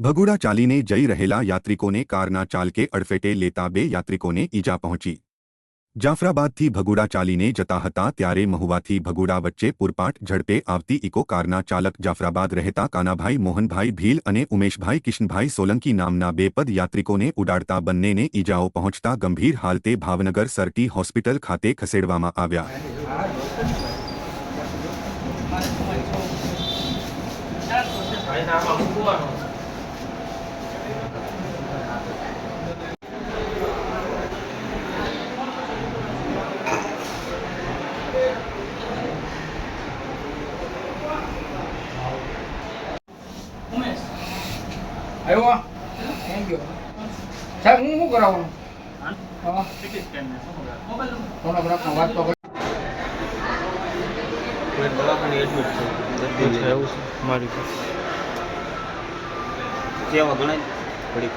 ભગુડા ચાલીને જઈ રહેલા યાત્રિકોને કારના ચાલકે અડફેટે લેતા બે યાત્રિકોને ઈજા પહોંચી જાફરાબાદથી ભગુડા ચાલીને જતા હતા ત્યારે મહુવાથી ભગુડા વચ્ચે પૂરપાટ ઝડપે આવતી ઇકો કારના ચાલક જાફરાબાદ રહેતા કાનાભાઈ મોહનભાઈ ભીલ અને ઉમેશભાઈ કિશનભાઈ સોલંકી નામના બે પદ યાત્રિકોને ઉડાડતા બંનેને ઈજાઓ પહોંચતા ગંભીર હાલતે ભાવનગર સરટી હોસ્પિટલ ખાતે ખસેડવામાં આવ્યા આવ્યો? થેન્ક યુ સાહેબ હું શું કરાવવાનું? હા. સ્કેન વાત તો કરી. કોઈ દવાખાને એડમિટ છે એવું છે મારી પાસે. જેવા ગણાય? ઘડીક